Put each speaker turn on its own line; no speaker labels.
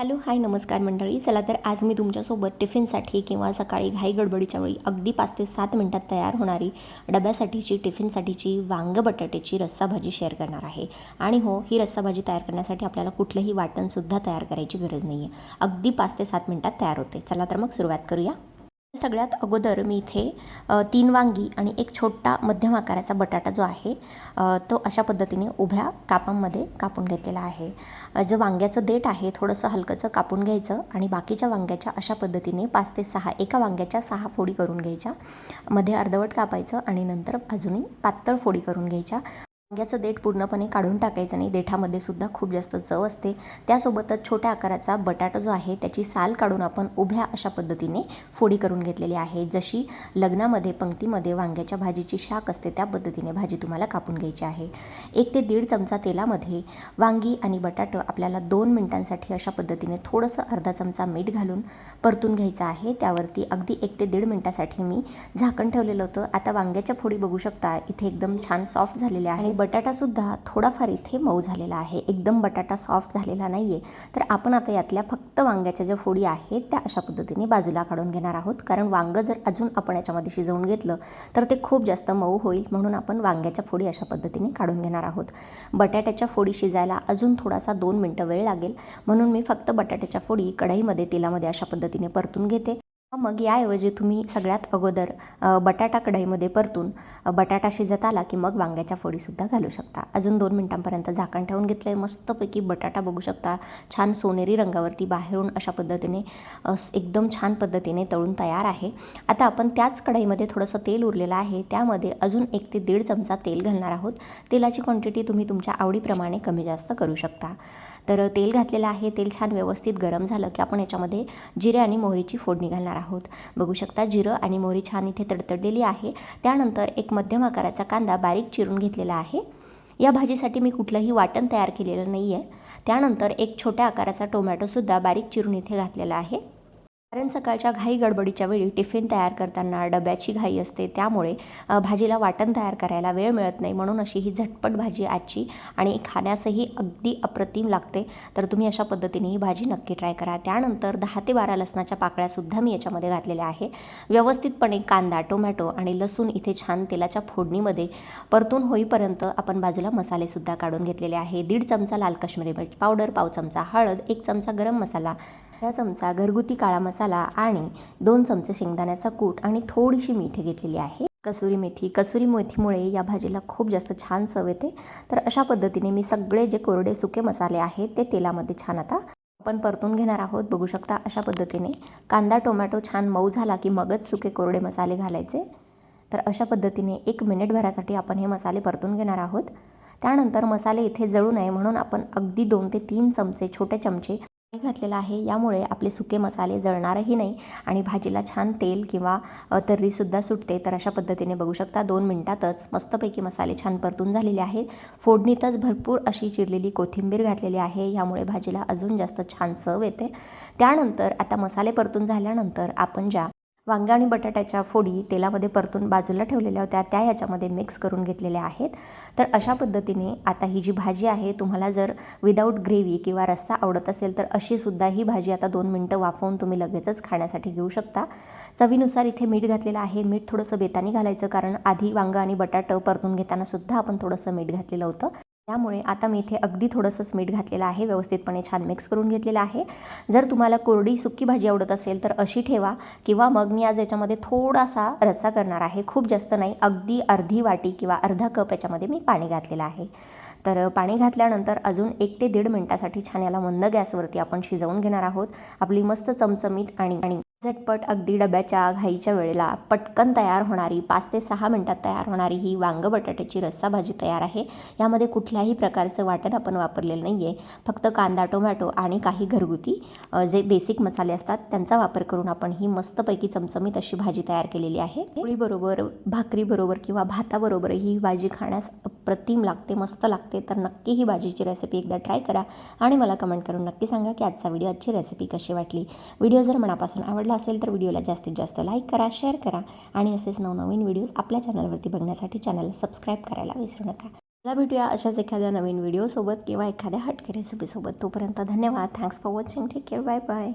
Hello hi नमस्कार मंडळी. चला तर आज मी तुमच्यासोबत टिफिनसाठी किंवा सकाळी घाई गडबडीच्या वेळी अगदी पाच ते सात मिनटात तयार होणारी डब्यासाठीची टिफिनसाठीची वांग बटाट्याची रस्सा भाजी शेअर करणार आहे. आणि हो ही रस्सा भाजी तयार करण्यासाठी आपल्याला कुठलंही वाटणसुद्धा तयार करायची गरज नाही आहे अगदी पाच ते सात मिनटात तयार होते. चला तर मग सुरुवात करूया. सगळ्यात अगोदर मी इथे तीन वांगी आणि एक छोटा मध्यम आकाराचा बटाटा जो आहे तो अशा पद्धतीने उभ्या कापांमध्ये कापून घेतलेला आहे. जो जे वांग्याचं देठ आहे थोडंसं हलकंचं कापून घ्यायचं आणि बाकीच्या वांग्याच्या अशा पद्धतीने पाच ते सहा एका वांग्याच्या सहा फोडी करून घ्यायच्या. मध्ये अर्धवट कापायचं आणि नंतर अजूनही पातळ फोडी करून घ्यायच्या. वांग्याचं देठ पूर्णपणे काढून टाकायचं नाही. देठामध्ये सुद्धा खूप जास्त चव असते. त्यासोबतच छोट्या आकाराचा बटाटा जो आहे त्याची साल काढून आपण उभ्या अशा पद्धतीने फोडी करून घेतलेली आहे. जशी लग्नामध्ये पंक्तीमध्ये वांग्याच्या भाजीची शाक असते त्या पद्धतीने भाजी तुम्हाला कापून घ्यायची आहे. एक ते दीड चमचा तेलामध्ये वांगी आणि बटाटं आपल्याला दोन मिनटांसाठी अशा पद्धतीने थोडंसं अर्धा चमचा मीठ घालून परतून घ्यायचं आहे. त्यावरती अगदी एक ते दीड मिनटासाठी मी झाकण ठेवलेलं होतं. आता वांग्याच्या फोडी बघू शकता इथे एकदम छान सॉफ्ट झालेल्या आहेत. बटाटासुद्धा थोडाफार इथे मऊ झालेला आहे. एकदम बटाटा सॉफ्ट झालेला नाही आहे तर आपण आता यातल्या फक्त वांग्याच्या ज्या फोडी आहेत त्या अशा पद्धतीने बाजूला काढून घेणार आहोत. कारण वांगं जर अजून आपण याच्यामध्ये शिजवून घेतलं तर ते खूप जास्त मऊ होईल. म्हणून आपण वांग्याच्या फोडी अशा पद्धतीने काढून घेणार आहोत. बटाट्याच्या फोडी शिजायला अजून थोडासा दोन मिनटं वेळ लागेल. म्हणून मी फक्त बटाट्याच्या फोडी कढईमध्ये तेलामध्ये अशा पद्धतीने परतून घेते. मग याऐवजी तुम्ही सगळ्यात अगोदर बटाटा कढईमध्ये परतून बटाटा शिजत आला की मग वांग्याच्या फोडीसुद्धा घालू शकता. अजून दोन मिनटांपर्यंत झाकण ठेवून घेतलं आहे मस्तपैकी बटाटा बघू शकता. छान सोनेरी रंगावरती बाहेरून अशा पद्धतीने एकदम छान पद्धतीने तळून तयार आहे. आता आपण त्याच कढईमध्ये थोडंसं तेल उरलेलं आहे. त्यामध्ये अजून एक ते दीड चमचा तेल घालणार आहोत. तेलाची क्वांटिटी तुम्ही तुमच्या आवडीप्रमाणे कमी जास्त करू शकता. तर तेल घातलेलं आहे. तेल छान व्यवस्थित गरम झालं की आपण याच्यामध्ये जिरे आणि मोहरीची फोडणी घालणार आहोत. बघू शकता जिरं आणि मोहरी छान इथे तडतडलेली आहे. त्यानंतर एक मध्यम आकाराचा कांदा बारीक चिरून घेतलेला आहे. या भाजीसाठी मी कुठलंही वाटण तयार केलेलं नाही आहे त्यानंतर एक छोट्या आकाराचा टोमॅटोसुद्धा बारीक चिरून इथे घातलेला आहे. कारण सकाळच्या घाई गडबडीच्या वेळी टिफिन तयार करताना डब्याची घाई असते त्यामुळे भाजीला वाटण तयार करायला वेळ मिळत नाही. म्हणून अशी ही झटपट भाजी आजची आणि खाण्यासही अगदी अप्रतिम लागते. तर तुम्ही अशा पद्धतीने ही भाजी नक्की ट्राय करा. त्यानंतर दहा ते बारा लसणाच्या पाकळ्यासुद्धा मी याच्यामध्ये घातलेल्या आहे. व्यवस्थितपणे कांदा टोमॅटो आणि लसूण इथे छान तेलाच्या फोडणीमध्ये परतून होईपर्यंत आपण बाजूला मसालेसुद्धा काढून घेतलेले आहे. दीड चमचा लाल काश्मीरी मिरच पावडर पाव चमचा हळद एक चमचा गरम मसाला अर्धा चमचा घरगुती काळा मसाला मसाला आणि दोन चमचे शेंगदाण्याचा कूट आणि थोडीशी मेथी घेतलेली आहे. कसुरी मेथी कसुरी मेथीमुळे या भाजीला खूप जास्त छान चव येते. तर अशा पद्धतीने मी सगळे जे कोरडे सुके मसाले आहेत ते तेलामध्ये छान आता आपण परतून घेणार आहोत. बघू शकता अशा पद्धतीने कांदा टोमॅटो छान मऊ झाला की मगच सुके कोरडे मसाले घालायचे. तर अशा पद्धतीने एक मिनिटभरासाठी आपण हे मसाले परतून घेणार आहोत. त्यानंतर मसाले इथे जळू नये म्हणून आपण अगदी दोन ते तीन चमचे छोटे चमचे घातलेलं आहे. यामुळे आपले सुके मसाले जळणारही नाही आणि भाजीला छान तेल किंवा तर्रीसुद्धा सुटते. तर अशा पद्धतीने बघू शकता दोन मिनटातच मस्तपैकी मसाले छान परतून झालेले आहेत. फोडणीतच भरपूर अशी चिरलेली कोथिंबीर घातलेली आहे. यामुळे भाजीला अजून जास्त छान चव येते. त्यानंतर आता मसाले परतून झाल्यानंतर आपण ज्या वांगा आणि बटाट्याच्या फोडी तेलामध्ये परतून बाजूला ठेवलेल्या होत्या. त्या याच्यामध्ये मिक्स करून घेतलेल्या आहेत. तर अशा पद्धतीने आता ही जी भाजी आहे तुम्हाला जर विदाऊट ग्रेव्ही किंवा रस्सा आवडत असेल तर अशीसुद्धा ही भाजी आता दोन मिनटं वाफवून तुम्ही लगेचच खाण्यासाठी घेऊ शकता. चवीनुसार इथे मीठ घातलेलं आहे. मीठ थोडंसं बेतानी घालायचं कारण आधी वांगं आणि बटाटं परतून घेतानासुद्धा आपण थोडंसं मीठ घातलेलं होतं. त्यामुळे आता मी इथे अगदी थोडंसंच मीठ घातलेलं आहे व्यवस्थितपणे छान मिक्स करून घेतलेलं आहे. जर तुम्हाला कोरडी सुक्की भाजी आवडत असेल तर अशी ठेवा किंवा मग मी आज याच्यामध्ये थोडासा रस्सा करणार आहे. खूप जास्त नाही अगदी अर्धी वाटी किंवा अर्धा कप याच्यामध्ये मी पाणी घातलेलं आहे. तर पाणी घातल्यानंतर अजून एक ते दीड मिनटासाठी छान याला मंद गॅसवरती आपण शिजवून घेणार आहोत. आपली मस्त चमचमीत आणि आणि झटपट अगदी डब्याच्या घाईच्या वेळेला पटकन तयार होणारी पाच ते सहा मिनटात तयार होणारी ही वांग बटाट्याची रस्सा भाजी तयार आहे. यामध्ये कुठल्याही प्रकारचं वाटण आपण वापरलेलं नाही आहे फक्त कांदा टोमॅटो आणि काही घरगुती जे बेसिक मसाले असतात त्यांचा वापर करून आपण ही मस्तपैकी चमचमीत अशी भाजी तयार केलेली आहे. पोळीबरोबर भाकरीबरोबर किंवा भाताबरोबर ही भाजी खाण्यास अप्रतिम लागते मस्त लागते तर नक्की ही भाजीची रेसिपी एकदा ट्राय करा आणि मला कमेंट करून नक्की सांगा की आजचा व्हिडिओ आजची रेसिपी कशी वाटली. व्हिडिओ जर मनापासून आवडला असेल तर व्हिडिओला जास्तीत जास्त लाईक करा शेअर करा आणि असेच नवनवीन व्हिडिओज आपल्या चॅनलवरती बघण्यासाठी चॅनलला सबस्क्राईब करायला विसरू नका. मला भेटूया अशाच एखाद्या नवीन व्हिडिओसोबत किंवा एखाद्या हटके रेसिपीसोबत तोपर्यंत धन्यवाद. Thanks for watching take care bye bye